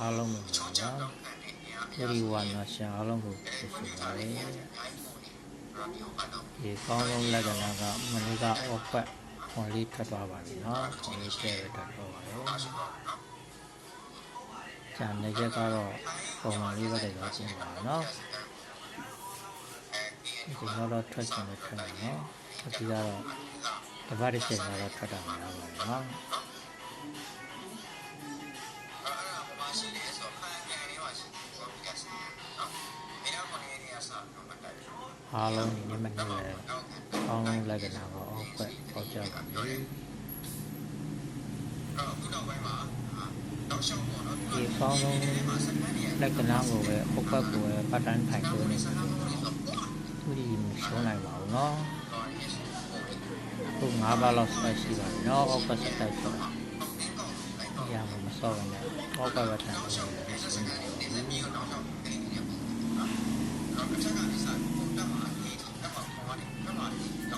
အားလုံးကိုပါပရိဝါနာရှင်အားလုံးကိုဖြစ်ရှိပါလေဒီကောင်းဆုံးလက္ခဏာကမနေ့ကအောက်ပတ်ခွန်လေးထွက်သွားပါပြီနော်ခွန်လေးကျဲရထွက်သွားပါလေကျန်တဲ့ချက်ကတော့ပုံမှန်လေးပဲရောက်ကျင်ပါနော်ဒီတော့ထွက်ချင်တယ်ထွက်တယ်နော်ဒီကတော့တပတ်တစ်ချက်ကတော့ထွက်တာများပါလေနော် အားလုံးဒီနေ့မနေ့ပဲကောင်းလုံးလက္ခဏာကိုအောက်ဘက်ပေါ်ကြပါပြီဒီကောင်းလုံးလက္ခဏာကိုပဲအောက်ဘက်ကိုပဲပတ်တန်းထိုင်လို့နေသူဒီမရှုံးနိုင်ပါဘူးเนาะခု၅ပါးလောက်ဆက်ရှိပါတယ်เนาะအောက်ဘက်ဆက်တိုက်ဆိုတာအရာမစော့ဘဲနဲ့အောက်ကပဲထိုင်လို့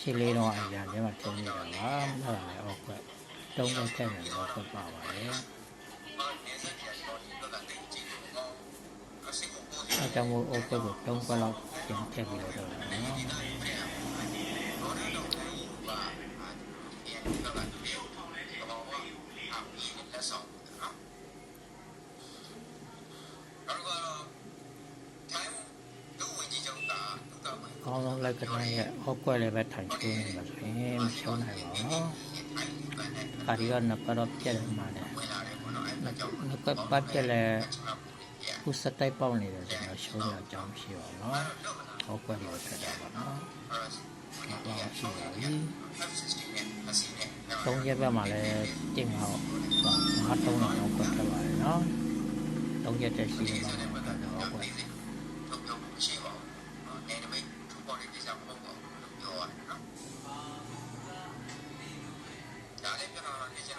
ရှင်းလေးတော့အရာထဲမှာထုံးနေတာပါအဲ့ဒါလည်းအောက်ကတုံးတော့ထည့်နေတော့ပတ်ပါပါတယ်နေစက်ပြန်တော့ဒီတော့တိတ်ကြည့်လို့အစိတ်ကိုပို့အဲကြောင့်မို့အောက်ကကိုတုံးပတ်လောက်ပြန်ထည့်ပြီးတော့တော့နော် တော့တော့တိုင်းပါအဲဒီတော့ကဒီတော့ဘာဝအပြီးလက်ဆောင်နော်တော့ကတော့တိုင်းဒုဝင်ကြီးချုပ်ကဒု က္ခဝင်ကောင်းဆုံးလက္ခဏာရဲ့အောက်ကွက်လည်းပဲထိုင်ချိုးနေမှာဆိုရင်မရှုံးနိုင်ပါဘူးနော်ခါရီကနှစ်ပတ်တော့ပြက်နေမှာတယ်နှစ်ပတ်ပတ်ပြက်လဲခုစတိုက်ပေါက်နေတယ်ဆိုတော့ရှုံးရအကြောင်းမရှိပါဘူးနော်အောက်ကွက်လည်းထွက်တာပါနော်တော့ရှိပါပြီသုံးရက်ဘက်မှာလည်းတင်မှာတော့ငါးတုံးတော့ကွက်ထွက်ပါတယ်နော်သုံးရက်တက်ရှိရင် လ